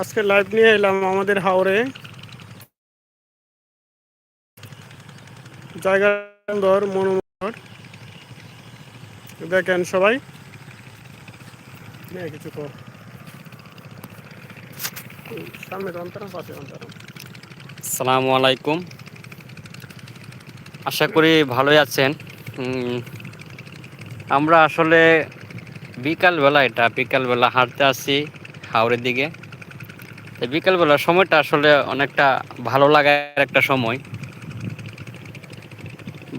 আজকে লাইভ নিয়ে এলাম আমাদের হাওড়ে জায়গা সুন্দর মনোমোহর দেখেন সবাই। কিছু কর। আসসালামু আলাইকুম। আশা করি ভালোই আছেন। আমরা আসলে বিকালবেলা এটা, বিকালবেলা হাঁটতে আসছি হাওড়ের দিকে। বিকালবেলার সময়টা আসলে অনেকটা ভালো লাগার একটা সময়।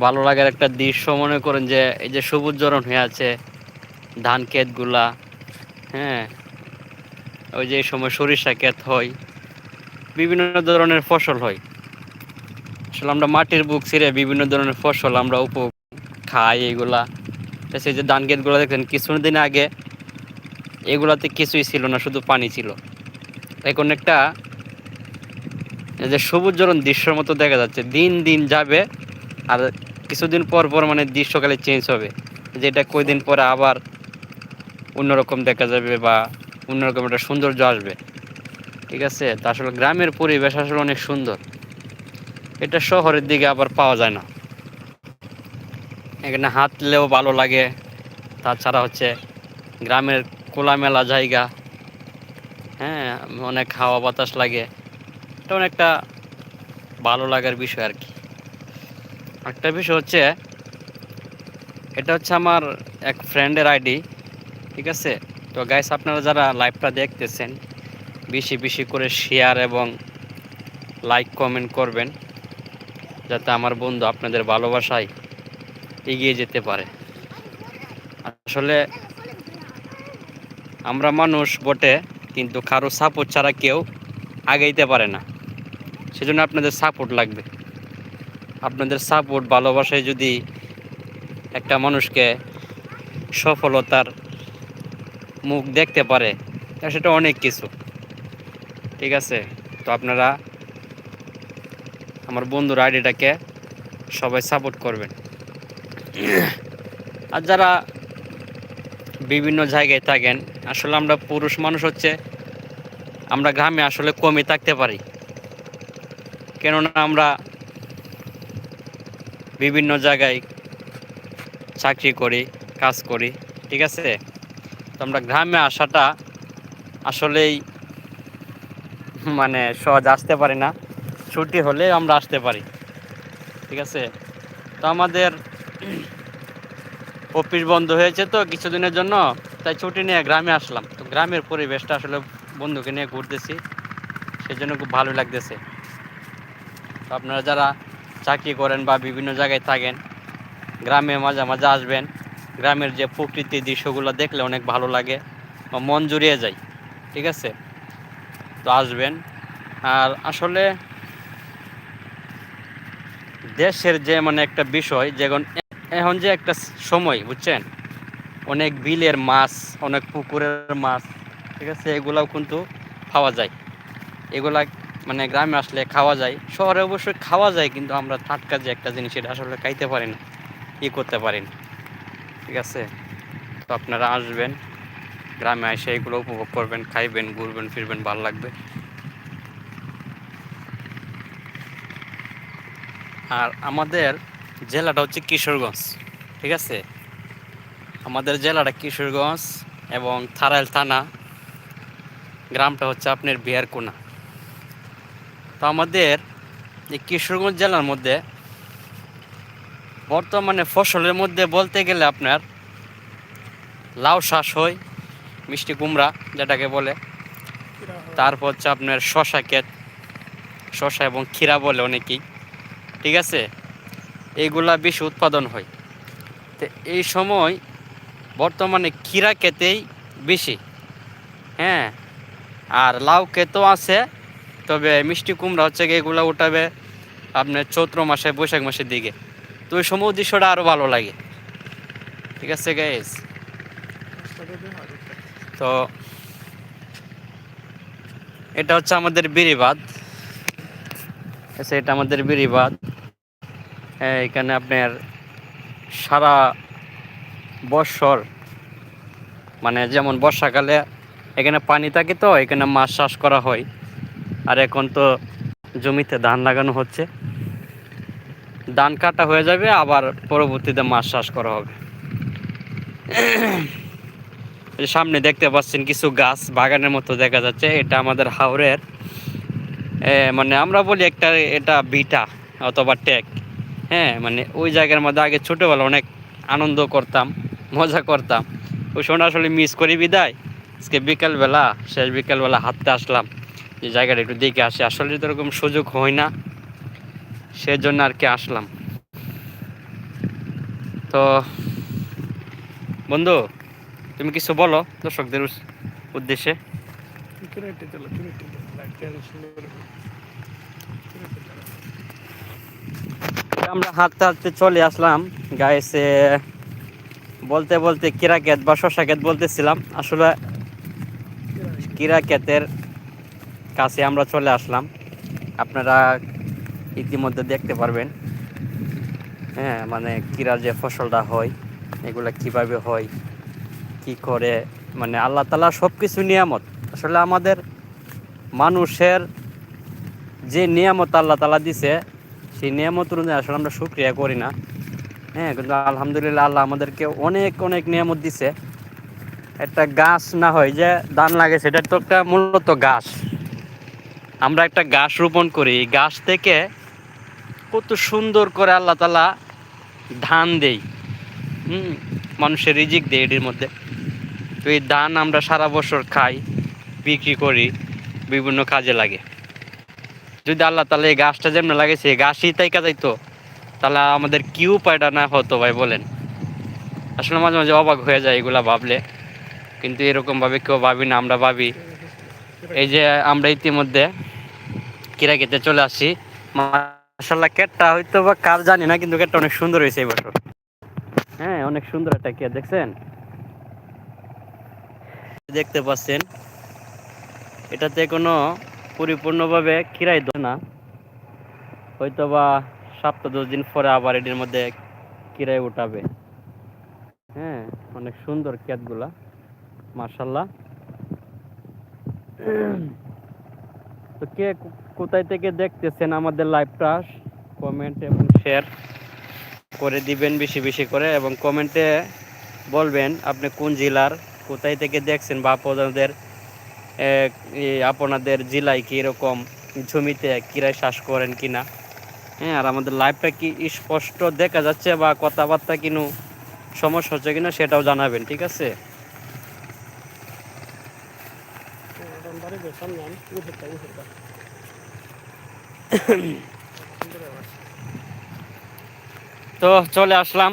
ভালো লাগার একটা দৃশ্য মনে করেন যে, এই যে সবুজ জরণ হয়ে আছে, ধান ক্ষেতগুলা হ্যাঁ ওই যে এই সময় সরিষা ক্ষেত হয়, বিভিন্ন ধরনের ফসল হয়। আসলে আমরা মাটির বুক ছিঁড়ে বিভিন্ন ধরনের ফসল আমরা উপ খাই এগুলা। তা সেই যে ধান ক্ষেতগুলো দেখেন কিছুদিন আগে এগুলাতে কিছুই ছিল না, শুধু পানি ছিল। এখন একটা যে সবুজ জরণ দৃশ্যের মতো দেখা যাচ্ছে। দিন দিন যাবে আর কিছুদিন পর পর মানে দৃশ্যকালে চেঞ্জ হবে। যে যেটা কয়দিন পরে আবার অন্যরকম দেখা যাবে বা অন্যরকম একটা সৌন্দর্য আসবে। ঠিক আছে? তা আসলে গ্রামের পরিবেশ আসলে অনেক সুন্দর। এটা শহরের দিকে আবার পাওয়া যায় না। এখানে হাঁটলেও ভালো লাগে। তাছাড়া হচ্ছে গ্রামের খোলামেলা জায়গা। হ্যাঁ অনেক হাওয়া বাতাস লাগে। এটা অনেকটা ভালো লাগার বিষয় আর কি। একটা বিষয় হচ্ছে, এটা হচ্ছে আমার এক ফ্রেন্ডের আইডি ঠিক আছে? তো গাইস আপনারা যারা লাইভটা দেখতেছেন, বেশি বেশি করে শেয়ার এবং লাইক কমেন্ট করবেন, যাতে আমার বন্ধু আপনাদের ভালোবাসায় এগিয়ে যেতে পারে। আসলে আমরা মানুষ বটে কিন্তু কারও সাপোর্ট ছাড়া কেউ আগাইতে পারে না। সেজন্য আপনাদের সাপোর্ট লাগবে। আপনাদের সাপোর্ট ভালোবাসায় যদি একটা মানুষকে সফলতার মুখ দেখতে পারে তা সেটা অনেক কিছু। ঠিক আছে? তো আপনারা আমার বন্ধুর আইডিটাকে সবাই সাপোর্ট করবেন। আর যারা বিভিন্ন জায়গায় থাকেন। আসলে আমরা পুরুষ মানুষ হচ্ছে, আমরা গ্রামে আসলে কমে থাকতে পারি। কেননা আমরা বিভিন্ন জায়গায় চাকরি করি, কাজ করি, ঠিক আছে? তো আমরা গ্রামে আসাটা আসলেই মানে সহজ আসতে পারি না। ছুটি হলে আমরা আসতে পারি, ঠিক আছে? তো আমাদের অফিস বন্ধ হয়েছে তো কিছুদিনের জন্য, তাই ছুটি নিয়ে গ্রামে আসলাম। তো গ্রামের পরিবেশটা আসলে বন্ধুকে নিয়ে ঘুরতেছি সেই জন্য খুব ভালো লাগতেছে। তো আপনারা যারা চাকরি করেন বা বিভিন্ন জায়গায় থাকেন, গ্রামে মাঝে মাঝে আসবেন, গ্রামের যে প্রকৃতির দৃশ্যগুলো দেখলে অনেক ভালো লাগে বা মন জুড়িয়ে যায়, ঠিক আছে? তো আসবেন। আর আসলে দেশের যে মানে একটা বিষয়, যেমন এখন যে একটা সময়, বুঝছেন? অনেক বিলের মাছ, অনেক পুকুরের মাছ, ঠিক আছে? এগুলাও কিন্তু পাওয়া যায়। এগুলা মানে গ্রামে আসলে খাওয়া যায়। শহরে অবশ্যই খাওয়া যায়, কিন্তু আমরা টাটকা যে একটা জিনিস, এটা আসলে খাইতে পারি না, ই করতে পারি না, ঠিক আছে? তো আপনারা আসবেন, গ্রামে এসে এগুলো উপভোগ করবেন, খাইবেন, ঘুরবেন, ফিরবেন, ভালো লাগবে। আর আমাদের জেলাটা হচ্ছে কিশোরগঞ্জ, ঠিক আছে? আমাদের জেলাটা কিশোরগঞ্জ এবং থারাইল থানা, গ্রামটা হচ্ছে আপনার বিয়ারকোনা তো আমাদের এই কিশোরগঞ্জ জেলার মধ্যে বর্তমানে ফসলের মধ্যে বলতে গেলে আপনার লাউ শ্বাস হয়, মিষ্টি কুমড়া যেটাকে বলে। তারপর হচ্ছে আপনার শশা ক্ষেত শশা এবং ক্ষীরা বলে অনেকেই, ঠিক আছে? এইগুলা বেশি উৎপাদন হয়। তো এই সময় বর্তমানে ক্ষীরা ক্ষেতেই বেশি। হ্যাঁ আর লাউ ক্ষেতও আছে তবে মিষ্টি কুমড়া হচ্ছে এগুলো উঠাবে আপনার চৈত্র মাসে বৈশাখ মাসের দিকে। তো ওই সময় দৃশ্যটা আরও ভালো লাগে। ঠিক আছে গ্যাস তো এটা হচ্ছে আমাদের আচ্ছা এটা আমাদের বিরিবাদ হ্যাঁ, এখানে আপনার সারা বৎসর মানে যেমন বর্ষাকালে এখানে পানি থাকে তো এখানে মাছ চাষ করা হয়। আর এখন তো জমিতে ধান লাগানো হচ্ছে। ধান কাটা হয়ে যাবে আবার পরবর্তীতে মাছ চাষ করা হবে। সামনে দেখতে পাচ্ছেন কিছু গাছ বাগানের মতো দেখা যাচ্ছে। এটা আমাদের হাওরের এ, মানে আমরা বলি একটা এটা বিটা অথবা টেক। হ্যাঁ মানে ওই জায়গার মধ্যে আগে ছোটোবেলা অনেক আনন্দ করতাম, মজা করতাম। ওই সময়টা আসলে মিস করি বিদায়। আজকে বিকালবেলা, শেষ বিকালবেলা হাঁটতে আসলাম। যে জায়গাটা একটু দেখে আসি। আসলে তো এরকম সুযোগ হয় না, সেজন্য আর কি আসলাম। তো, বন্ধু, তুমি কিছু বলো দর্শকদের উদ্দেশ্যে? আমরা হাঁটতে হাঁটতে চলে আসলাম। গাইছে বলতে বলতে কিরা ক্ষেত বা শশা ক্ষেত বলতেছিলাম। আসলে কিরা ক্ষেতের কাছে আমরা চলে আসলাম। আপনারা ইতিমধ্যে দেখতে পারবেন। হ্যাঁ মানে কিরা যে ফসলটা হয়, এগুলো কীভাবে হয়, কি করে মানে আল্লাহ তালা সব কিছু নিয়ামত। আসলে আমাদের মানুষের যে নিয়ামত আল্লাহ তালা দিছে সেই নিয়ামত অনুযায়ী আসলে আমরা শুক্রিয়া করি না। হ্যাঁ কিন্তু আলহামদুলিল্লাহ আল্লাহ আমাদেরকে অনেক অনেক নিয়ামত দিছে। একটা গাছ না হয় যে ধান লাগে, সেটা তো একটা মূলত গাছ। আমরা একটা গাছ রোপণ করি গাছ থেকে কত সুন্দর করে আল্লাহ তালা ধান দেই হুম, মানুষের রিজিক দেয় এটির মধ্যে। তো এই ধান আমরা সারা বছর খাই, বিক্রি করি, বিভিন্ন কাজে লাগে। যদি আল্লাহ তাহলে এই গাছটা যেমন লাগেছে এই গাছই তাই কাজাইতো তাহলে আমাদের কি উপায়টা না হতো ভাই বলেন? আসলে মাঝে মাঝে অবাক হয়ে যায় এগুলা ভাবলে, কিন্তু এরকম ভাবে কেউ ভাবি না, আমরা ভাবি। এই যে আমরা ইতিমধ্যে কিরা কেটে চলে আসি মাসাল্লাহ কেটটা হয়তো বা কার জানি না, কিন্তু কেটটা অনেক সুন্দর হয়েছে এই বছর। হ্যাঁ অনেক সুন্দর একটা কেট, দেখছেন? দেখতে পাচ্ছেন? এটাতে কোনো পরিপূর্ণভাবে কিরাই দেয় না। হয়তো বা সপ্তাহ দশ দিন পরে আবার এটির মধ্যে কিরাই উঠাবে। হ্যাঁ অনেক সুন্দর ক্যাটগুলা মার্শাল্লাহ তো কে, কোথায় থেকে দেখতেছেন আমাদের লাইভটা? কমেন্ট এবং শেয়ার করে দিবেন বেশি বেশি করে এবং কমেন্টে বলবেন আপনি কোন জেলার, কোথায় থেকে দেখছেন বা আপনাদের আপনাদের জেলায় কীরকম জমিতে কিরায় চাষ করেন কি না হ্যাঁ আর আমাদের লাইফটা কি স্পষ্ট দেখা যাচ্ছে বা কথাবার্তা কিনু সমস্যা হচ্ছে কিনা সেটাও জানাবেন, ঠিক আছে? তো চলে আসলাম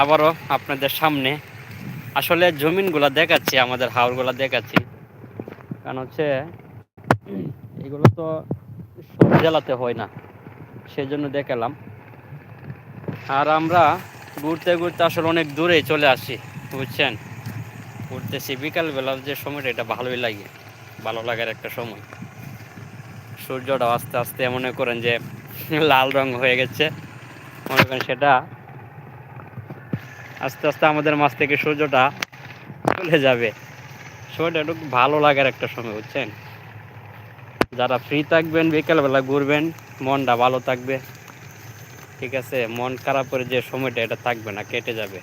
আবারও আপনাদের সামনে। আসলে জমিনগুলা দেখাচ্ছি, আমাদের হাওড়গুলা দেখাচ্ছি। কারণ হচ্ছে, এগুলো তো সব জেলাতে হয় না সেই জন্য দেখালাম। আর আমরা ঘুরতে ঘুরতে আসলে অনেক দূরে চলে আসি, বুঝছেন? ঘুরতেছি বিকালবেলার যে সময়টা, এটা ভালোই লাগে, ভালো লাগার একটা সময়। সূর্যটা আস্তে আস্তে মনে করেন যে লাল রং হয়ে গেছে, মনে করেন সেটা আস্তে আস্তে আমাদের মাছ থেকে সূর্যটা চলে যাবে। সময়টা একটু ভালো লাগার একটা সময়, বুঝছেন? যারা ফ্রি থাকবেন, বিকেলবেলা ঘুরবেন, মনটা ভালো থাকবে। ঠিক আছে? মন খারাপ করে যে সময়টা, এটা থাকবে না, কেটে যাবে।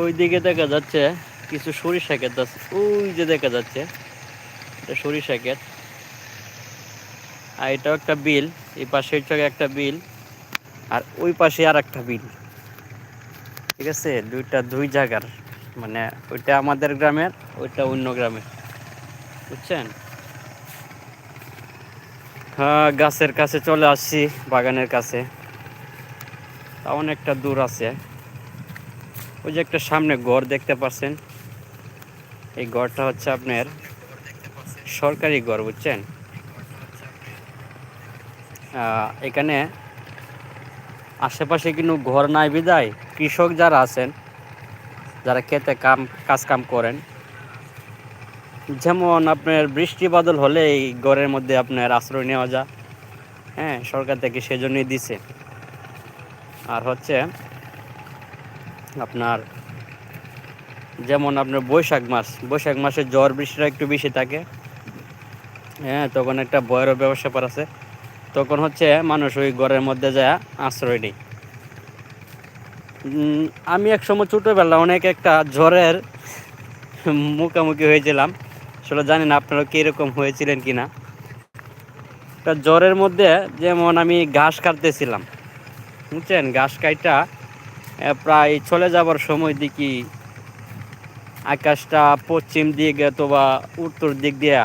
ওই দিকে দেখা যাচ্ছে কিছু সরিষা ক্ষেত আছে। ওই যে দেখা যাচ্ছে, এটা সরিষা ক্ষেত। আর এটাও একটা বিল, এই পাশে হচ্ছে একটা বিল। আর ওই পাশে আর একটা বিল। ঠিক আছে? দুইটা দুই জায়গার। মানে ওইটা আমাদের গ্রামের, ওইটা অন্য গ্রামের। বুঝছেন? হ্যাঁ গাছের কাছে চলে আসছি, বাগানের কাছে। তা অনেকটা দূর আছে। ওই যে একটা সামনে ঘর দেখতে পাচ্ছেন এই ঘরটা হচ্ছে আপনার সরকারি ঘর, বুঝছেন? এখানে আশেপাশে কিন্তু ঘর নাই বিদায়। কৃষক যারা আছেন, যারা খেতে কাম, কাজ কাম করেন, যেমন আপনার বৃষ্টি বাদল হলে এই ঘরের মধ্যে আপনার আশ্রয় নেওয়া যায়। হ্যাঁ সরকার থেকে সেজন্যই দিছে। আর হচ্ছে আপনার যেমন আপনার বৈশাখ মাস, বৈশাখ মাসে জ্বর, বৃষ্টিটা একটু বেশি থাকে। হ্যাঁ তখন একটা ভয়েরও ব্যবসা আছে। তখন হচ্ছে মানুষ ওই ঘরের মধ্যে যায় আশ্রয় নেই আমি এক সময় ছোটোবেলা অনেক একটা জ্বরের মুখোমুখি হয়েছিলাম। আসলে জানি না আপনারা কীরকম হয়েছিলেন কি না একটা জ্বরের মধ্যে যেমন আমি ঘাস কাটতেছিলাম। বুঝছেন? ঘাস কাইটা প্রায় চলে যাবার সময় দেখি আকাশটা পশ্চিম দিক অথবা উত্তর দিক দিয়া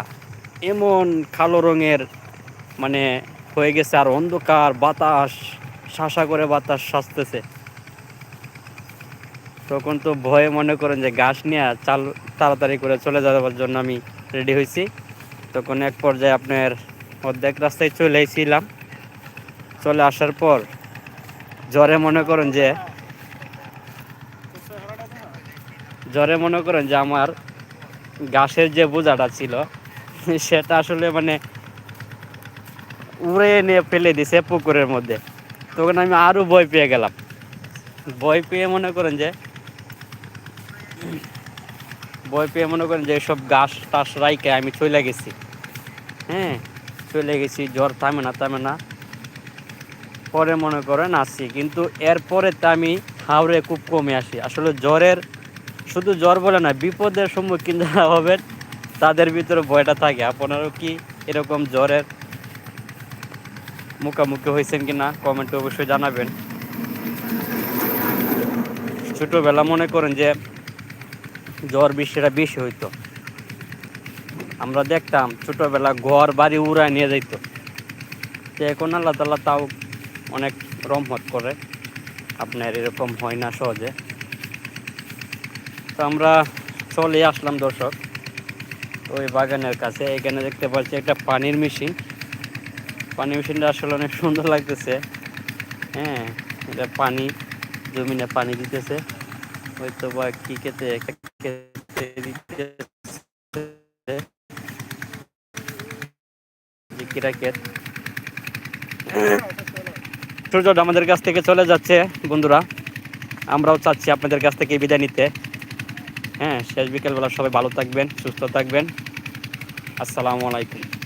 এমন কালো রঙের মানে হয়ে গেছে আর অন্ধকার, বাতাস শাসা করে বাতাস সাজতেছে। তখন তো ভয়ে মনে করেন যে ঘাস নিয়ে চাল তাড়াতাড়ি করে চলে যাওয়ার জন্য আমি রেডি হয়েছি। তখন এক পর্যায়ে আপনার অর্ধেক রাস্তায় চলে এসেছিলাম। চলে আসার পর জ্বরে মনে করেন যে, জ্বরে মনে করেন যে আমার গাছের যে বোঝাটা ছিল, সেটা আসলে মানে উড়ে নিয়ে ফেলে দিছে পুকুরের মধ্যে। তখন আমি আরও ভয় পেয়ে গেলাম। ভয় পেয়ে মনে করেন যে, ভয় পেয়ে মনে করেন যে সব গাছ টাস রাইকে আমি চলে গেছি। হ্যাঁ চলে গেছি, জ্বর থামে না থামে না। পরে মনে করেন আসছি কিন্তু এরপরে তো আমি হাওড়ে খুব কমে আসি। আসলে জ্বরের, শুধু জ্বর বলে না, বিপদের সম্মুখীন যারা হবেন, তাদের ভিতরে ভয়টা থাকে। আপনারও কি এরকম জ্বরের মুখোমুখি হয়েছেন কি না কমেন্টে অবশ্যই জানাবেন। ছোটোবেলা মনে করেন যে জ্বর বৃষ্টিটা বেশি হইতো। আমরা দেখতাম ছোটোবেলা ঘর বাড়ি উড়ায় নিয়ে যাইতো। তো এখন আল্লাহ তাল্লাহ তাও অনেক রহমত করে। আপনার এরকম হয় না সহজে। তো আমরা চলে আসলাম দর্শক। ওই বাগানের কাছে, এখানে দেখতে পাচ্ছি একটা পানির মেশিন পানি মেশিনটা আসলে অনেক সুন্দর লাগতেছে। হ্যাঁ এটা পানি, জমিনে পানি দিতেছে। হয়তো বা কি খেতে খেতে দিতেছে। যে কিরা ক্ষেত সূর্যটা আমাদের কাছ থেকে চলে যাচ্ছে, বন্ধুরা। আমরাও চাচ্ছি আপনাদের কাছ থেকে বিদায় নিতে। হ্যাঁ শেষ বিকেলবেলা সবাই ভালো থাকবেন, সুস্থ থাকবেন। আসসালামু আলাইকুম।